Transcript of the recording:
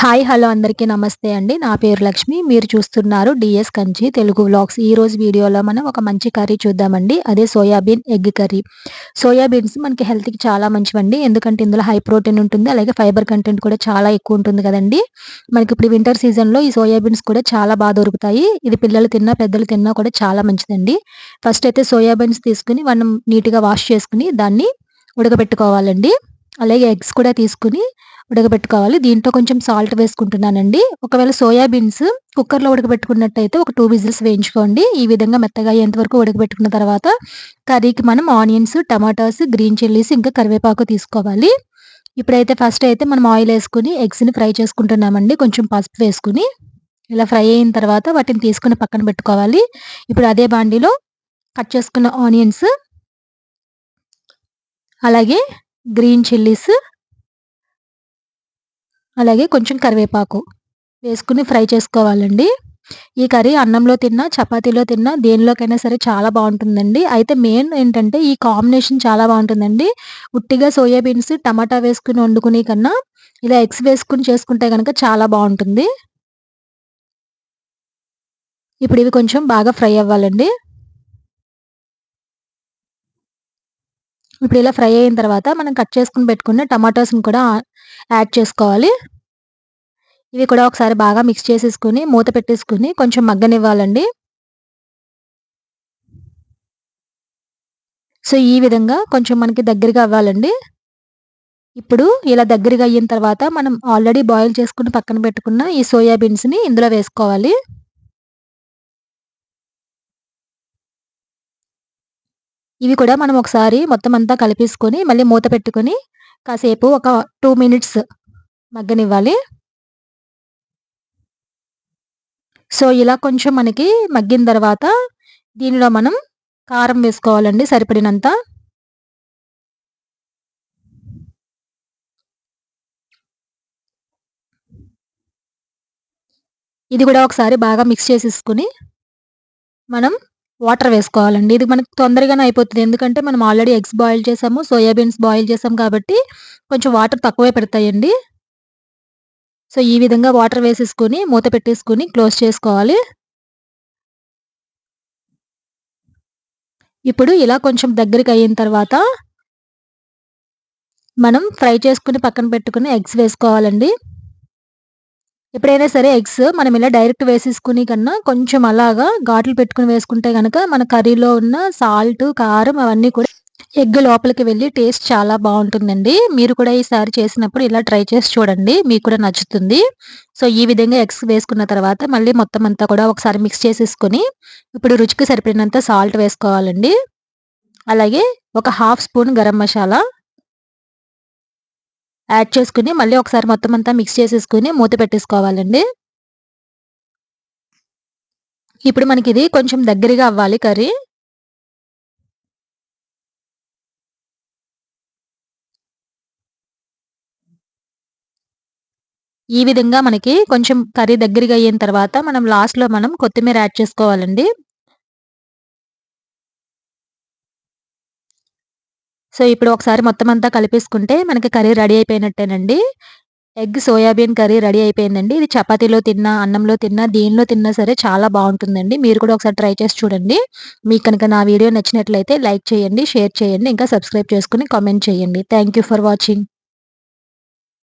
Hi hello అందరికీ నమస్తే అండి. నా పేరు లక్ష్మి. మీరు చూస్తున్నారు డిఎస్ కంచి తెలుగు వ్లాగ్స్. ఈ రోజు వీడియోలో మనం ఒక మంచి కర్రీ చూద్దామండి. అదే సోయాబీన్ ఎగ్ కర్రీ. సోయాబీన్స్ మనకి హెల్త్కి చాలా మంచివండి. ఎందుకంటే ఇందులో హై ప్రోటీన్ ఉంటుంది. అలాగే ఫైబర్ కంటెంట్ కూడా చాలా ఎక్కువ ఉంటుంది కదండి. మనకి ఇప్పుడు వింటర్ సీజన్లో ఈ సోయాబీన్స్ కూడా చాలా బాగా దొరుకుతాయి. ఇది పిల్లలు తిన్నా పెద్దలు తిన్నా కూడా చాలా మంచిదండి. ఫస్ట్ అయితే సోయాబీన్స్ తీసుకుని మనం నీట్గా వాష్ చేసుకుని దాన్ని ఉడకబెట్టుకోవాలండి. అలాగే ఎగ్స్ కూడా తీసుకుని ఉడకబెట్టుకోవాలి. దీంట్లో కొంచెం సాల్ట్ వేసుకుంటున్నానండి. ఒకవేళ సోయాబీన్స్ కుక్కర్లో ఉడకబెట్టుకున్నట్టయితే ఒక టూ విజిల్స్ వేయించుకోండి. ఈ విధంగా మెత్తగా అయ్యేంత వరకు ఉడకబెట్టుకున్న తర్వాత కర్రీకి మనం ఆనియన్స్ టమాటాస్ గ్రీన్ చిల్లీస్ ఇంకా కరివేపాకు తీసుకోవాలి. ఇప్పుడైతే ఫస్ట్ అయితే మనం ఆయిల్ వేసుకుని ఎగ్స్ని ఫ్రై చేసుకుంటున్నామండి. కొంచెం పసుపు వేసుకుని ఇలా ఫ్రై అయిన తర్వాత వాటిని తీసుకుని పక్కన పెట్టుకోవాలి. ఇప్పుడు అదే బాండీలో కట్ చేసుకున్న ఆనియన్స్ అలాగే గ్రీన్ చిల్లీస్ అలాగే కొంచెం కరివేపాకు వేసుకుని ఫ్రై చేసుకోవాలండి. ఈ కర్రీ అన్నంలో తిన్నా చపాతీలో తిన్నా దేనిలోకైనా సరే చాలా బాగుంటుందండి. అయితే మెయిన్ ఏంటంటే ఈ కాంబినేషన్ చాలా బాగుంటుందండి. ఉట్టిగా సోయాబీన్స్ టమాటా వేసుకుని వండుకునే కన్నా ఇలా ఎగ్స్ వేసుకుని చేసుకుంటే కనుక చాలా బాగుంటుంది. ఇప్పుడు ఇవి కొంచెం బాగా ఫ్రై అవ్వాలండి. ఇప్పుడు ఇలా ఫ్రై అయిన తర్వాత మనం కట్ చేసుకుని పెట్టుకున్న టమాటోస్ని కూడా యాడ్ చేసుకోవాలి. ఇవి కూడా ఒకసారి బాగా మిక్స్ చేసేసుకుని మూత పెట్టేసుకుని కొంచెం మగ్గనివ్వాలండి. సో ఈ విధంగా కొంచెం మనకి దగ్గరగా అవ్వాలండి. ఇప్పుడు ఇలా దగ్గరగా అయిన తర్వాత మనం ఆల్రెడీ బాయిల్ చేసుకుని పక్కన పెట్టుకున్న ఈ సోయాబీన్స్ని ఇందులో వేసుకోవాలి. ఇవి కూడా మనం ఒకసారి మొత్తం అంతా కలిపేసుకొని మళ్ళీ మూత పెట్టుకొని కాసేపు ఒక టూ మినిట్స్ మగ్గనివ్వాలి. సో ఇలా కొంచెం మనకి మగ్గిన తర్వాత దీనిలో మనం కారం వేసుకోవాలండి సరిపడినంత. ఇది కూడా ఒకసారి బాగా మిక్స్ చేసేసుకుని మనం వాటర్ వేసుకోవాలండి. ఇది మనకు తొందరగానే అయిపోతుంది. ఎందుకంటే మనం ఆల్రెడీ ఎగ్స్ బాయిల్ చేసాము. సోయాబీన్స్ బాయిల్ చేసాం కాబట్టి కొంచెం వాటర్ తక్కువే పెడతాయండి. సో ఈ విధంగా వాటర్ వేసేసుకొని మూత పెట్టేసుకొని క్లోజ్ చేసుకోవాలి. ఇప్పుడు ఇలా కొంచెం దగ్గరికి అయిన తర్వాత మనం ఫ్రై చేసుకుని పక్కన పెట్టుకుని ఎగ్స్ వేసుకోవాలండి. ఎప్పుడైనా సరే ఎగ్స్ మనం ఇలా డైరెక్ట్ వేసేసుకుని కన్నా కొంచెం అలాగా ఘాట్లు పెట్టుకుని వేసుకుంటే కనుక మన కర్రీలో ఉన్న సాల్ట్ కారం అవన్నీ కూడా ఎగ్ లోపలికి వెళ్ళి టేస్ట్ చాలా బాగుంటుందండి. మీరు కూడా ఈసారి చేసినప్పుడు ఇలా ట్రై చేసి చూడండి. మీకు కూడా నచ్చుతుంది. సో ఈ విధంగా ఎగ్స్ వేసుకున్న తర్వాత మళ్ళీ మొత్తం అంతా కూడా ఒకసారి మిక్స్ చేసేసుకొని ఇప్పుడు రుచికి సరిపడినంత సాల్ట్ వేసుకోవాలండి. అలాగే ఒక half spoon garam masala add చేసుకుని మళ్ళీ ఒకసారి మొత్తం అంతా మిక్స్ చేసేసుకుని మూత పెట్టేసుకోవాలండి. ఇప్పుడు మనకి ఇది కొంచెం దగ్గరగా అవ్వాలి కర్రీ. ఈ విధంగా మనకి కొంచెం కర్రీ దగ్గరగా అయిన తర్వాత మనం లాస్ట్లో మనం కొత్తిమీర యాడ్ చేసుకోవాలండి. సో ఇప్పుడు ఒకసారి మొత్తం అంతా కలిపేసుకుంటే మనకి కర్రీ రెడీ అయిపోయినట్టేనండి. ఎగ్ సోయాబీన్ కర్రీ రెడీ అయిపోయిందండి. ఇది చపాతీలో తిన్నా అన్నంలో తిన్నా దేనిలో తిన్నా సరే చాలా బాగుంటుందండి. మీరు కూడా ఒకసారి ట్రై చేసి చూడండి. మీకు కనుక నా వీడియో నచ్చినట్లయితే లైక్ చేయండి షేర్ చేయండి ఇంకా సబ్స్క్రైబ్ చేసుకుని కామెంట్ చేయండి. Thank for watching.